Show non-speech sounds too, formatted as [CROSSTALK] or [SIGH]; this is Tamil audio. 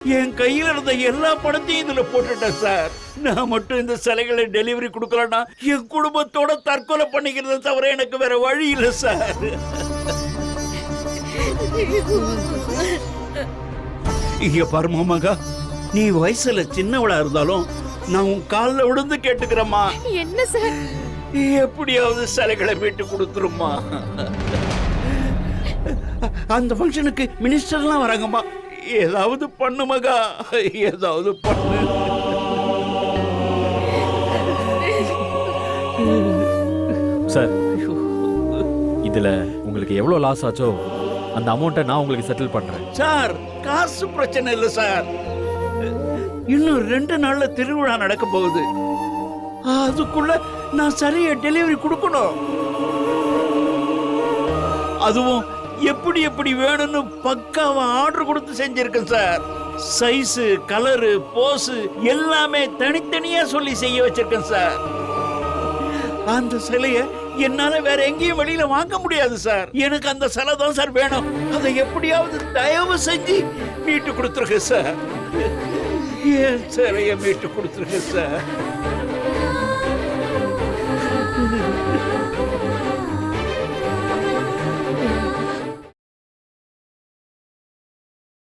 என் கையில இருந்த எல்லா பணத்தையும் இதுல போட்டுட்டேன் சார். நான் மட்டும் இந்த சிலைகளை டெலிவரி கொடுக்கலன்னா என் குடும்பத்தோட தற்கொலை பண்ணிக்கிறத தவிர எனக்கு வேற வழி இல்லை சார். இங்க பாருமா மகா நீ வயசுல சின்னவளா இருந்தாலும் நான் உன் காலில் விழுந்து கேட்டுக்கிறேம்மா. என்ன சார்? எப்படியாவது சிலைகளை மீட்டு கொடுத்துருமா [LAUGHS] அந்த ஃபங்க்ஷனுக்கு மினிஸ்டர்லாம் வராங்கம்மா. ஏதாவது பண்ணு மகா. ஏதாவது பண்ணு. சார் இதுல உங்களுக்கு எவ்வளவு லாஸ் ஆச்சோ அந்த அமௌண்ட்டை நான் உங்களுக்கு செட்டில் பண்றேன். சார் காசு பிரச்சனை இல்லை சார். இன்னும் ரெண்டு நாள்ல திருவிழா நடக்க போகுது. அதுக்குள்ள நான் சரியா டெலிவரி கொடுக்கணும். அதுவும் எப்படி எப்படி வேணும்னு பக்காவா ஆர்டர் கொடுத்து செஞ்சிருக்கேன் சார் சைஸு கலரு போஸு எல்லாமே தனித்தனியா சொல்லி செய்ய வச்சிருக்கேன் சார் அந்த சிலைய என்னால வேற எங்கேயும் வெளியில வாங்க முடியாது சார் எனக்கு அந்த சிலை தான் சார் வேணும். அதை எப்படியாவது தயவு செஞ்சு மீட்டு கொடுத்துருங்க சார் என் சிலைய மீட்டு கொடுத்துருங்க சார்